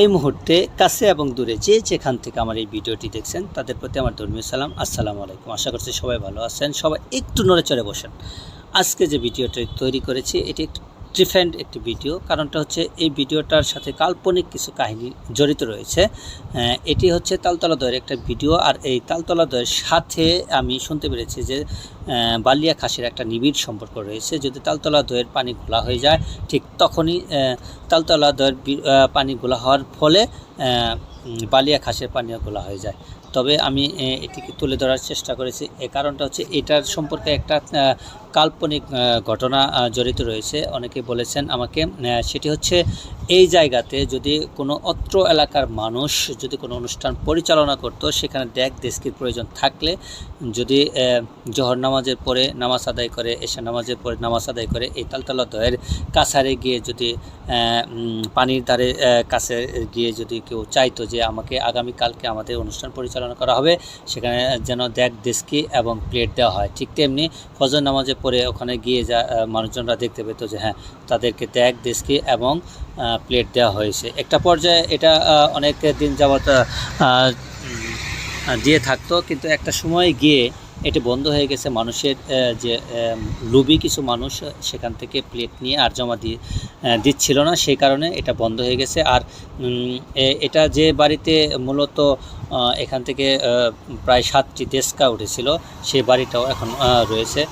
এই মুহূর্তে কাছে এবং দূরে যে যেখান থেকে আমার এই ভিডিওটি দেখছেন, তাদের প্রতি আমার ধর্মীয় সালাম। আসসালামু আলাইকুম। আশা করছি সবাই ভালো আছেন। সবাই একটু নড়ে চড়ে বসেন। আজকে যে ভিডিওটি তৈরি করেছি, এটি একটি ডিফারেন্ট একটি ভিডিও। কারণটা হচ্ছে এই ভিডিওটার সাথে কাল্পনিক কিছু কাহিনী জড়িত রয়েছে। এটি হচ্ছে তালতলা দয়ের একটা ভিডিও আর এই তালতলা দয়ের সাথে আমি শুনতে পেরেছি যে বালিয়া খাসির একটা নিবিড় সম্পর্ক রয়েছে। যদি তালতলা দয়ের পানি ঘোলা হয়ে যায়, ঠিক তখনই তালতলা দয়ের পানি ঘোলা হওয়ার ফলে বালিয়া খাসের পানীয় ঘোলা হয়ে যায়। তবে আমি এটিকে তুলে ধরার চেষ্টা করেছি। এ কারণটা হচ্ছে এটার সম্পর্কে একটা কাল্পনিক ঘটনা জড়িত রয়েছে। অনেকে বলেছেন আমাকে সেটি হচ্ছে এই জায়গাতে যদি কোনো অত্র এলাকার মানুষ যদি কোনো অনুষ্ঠান পরিচালনা করত, সেখানে দেখ দেশকির প্রয়োজন থাকলে যদি জহর নামাজের পরে নামাজ আদায় করে এশা নামাজের পরে নামাজ আদায় করে, এই তালতলা দয়ের কাছারে গিয়ে যদি পানির ধারে কাছে গিয়ে যদি কেউ চাইতো যে আমাকে আগামীকালকে আমাদের অনুষ্ঠান পরিচালনা করা হবে, সেখানে যেন দেখ দেশকি এবং প্লেট দেওয়া হয়। ঠিক তেমনি ফজর নামাজে পরে ওখানে গিয়ে যা মানুষজনরা দেখতে পেত যে হ্যাঁ তাদেরকে ত্যাগ দেশকি এবং প্লেট দেওয়া হয়েছে। একটা পর্যায়ে এটা অনেক দিন যাবৎ দিয়ে থাকতো, কিন্তু একটা সময় গিয়ে এটি বন্ধ হয়ে গেছে। মানুষের যে লুবি কিছু মানুষ সেখান থেকে প্লেট নিয়ে আর জমা দিয়ে দিচ্ছিল না। সেই কারণে এটা বন্ধ হয়ে গেছে। আর এটা যে বাড়িতে মূলত এখান থেকে প্রায় সাতটি দেশকা উঠেছিল সেই বাড়িটাও এখন রয়েছে।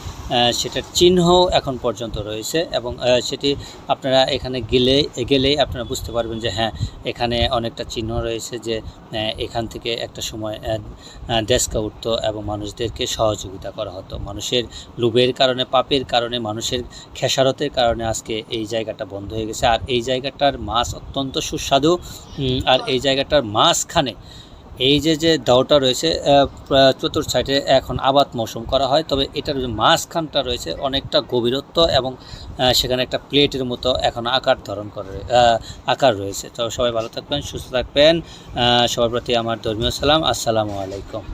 সেটার চিহ্ন এখন পর্যন্ত রয়েছে এবং সেটি আপনারা এখানে গেলে, গেলেই আপনারা বুঝতে পারবেন যে হ্যাঁ এখানে অনেকটা চিহ্ন রয়েছে যে এখান থেকে একটা সময় দেশকা উঠতো এবং মানুষদেরকে সহযোগিতা করা হতো। মানুষের লোভের কারণে, পাপের কারণে, মানুষের খেসারতের কারণে আজকে এই জায়গাটা বন্ধ হয়ে গেছে। আর এই জায়গাটার মাছ অত্যন্ত সুস্বাদু। আর এই জায়গাটার মাঝখানে এই যে যে দাওটা রয়েছে চতুর্থ সাইডে এখন আবাদ মৌসুম করা হয়, তবে এটার যে মাঝখানটা রয়েছে অনেকটা গভীরত্ব এবং সেখানে একটা প্লেটের মতো এখন আকার ধারণ করে আকার রয়েছে। তো সবাই ভালো থাকবেন, সুস্থ থাকবেন সবার প্রতি আমার ধর্মীয় সালাম, আসসালামু আলাইকুম।